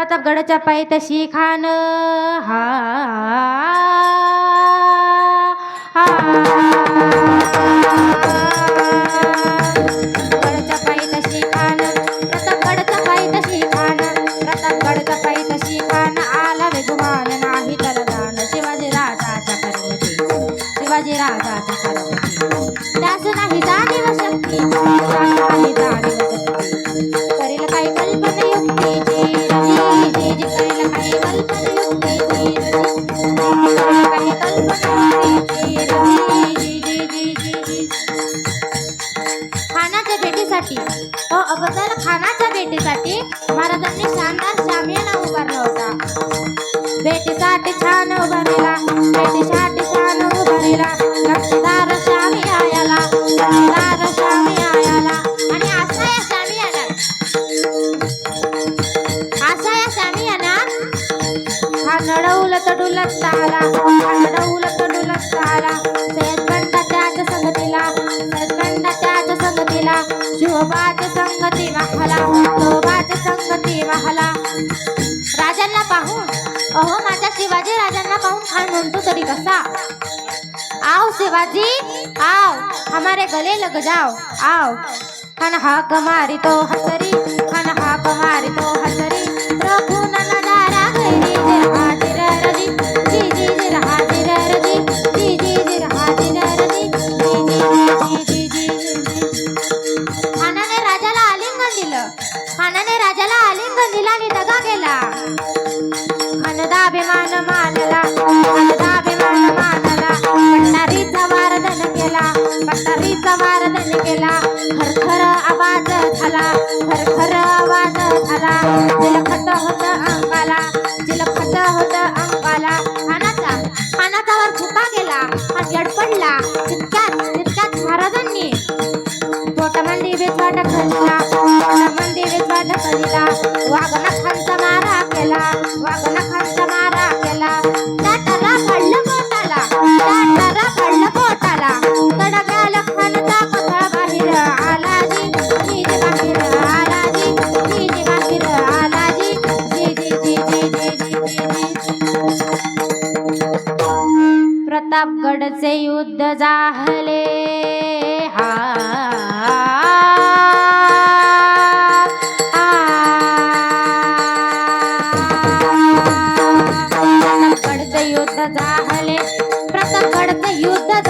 प्रतापगडच्या पायथ्याशी खान हा हा. गडच्या पायथ्याशी खान प्रतापगडच्या पायथ्याशी खान प्रतापगडच्या पायथ्याशी खान आला वेगवान नाही त्याला दान शिवाजी राजाच्या कर्मती शिवाजी राजाच्या खानाच्या भेटीसाठी. हो, तो अगोदर खानाच्या भेटीसाठी. महाराजांनी शानदार हा नडवलं तडुलत आला हा नडवलं तडुलत आला सय्यद बंडाच्या संगतीला. सय्यद बंडाच्या संगतीला. शिवबाच्या संगती वाहला. शिवबाच्या संगती वाहला. राजांना पाहून अहो माझ्या शिवाजी राजांना पाहून खान म्हणतो तरी कसा? आओ शिवाजी आओ हमारे गले लग जाओ आओ खान हाक मारी तो हसरी खान हाक मारी अभिमान मानला माझा अभिमान मानला. भंडारीचा वारधन केला भंडारीचा वारधन केला. खरखर आवाज झाला खरखर आवाज झाला. जिलखत होत अंगाला जिलखत होत अंगाला. हानाचा हानाचा वर फुका गेला हा जडपडला तितक्यात तितक्यात महाराजांनी तोटमंदी बेचवा ढकलला तोटमंदी बेचवा ढकलला वागणा खांचा केला मारा केला पडलं पोटाला टाटाला पडलं पोटाला. तडगाल खानचा कथळा बाहेर? आला जी जी बाहेर. आला जी जी जी बाहेर. आला जी जी जी जी जी जी जी जी. प्रतापगडचे युद्ध झाले. हा. युद्ध झाले युद्ध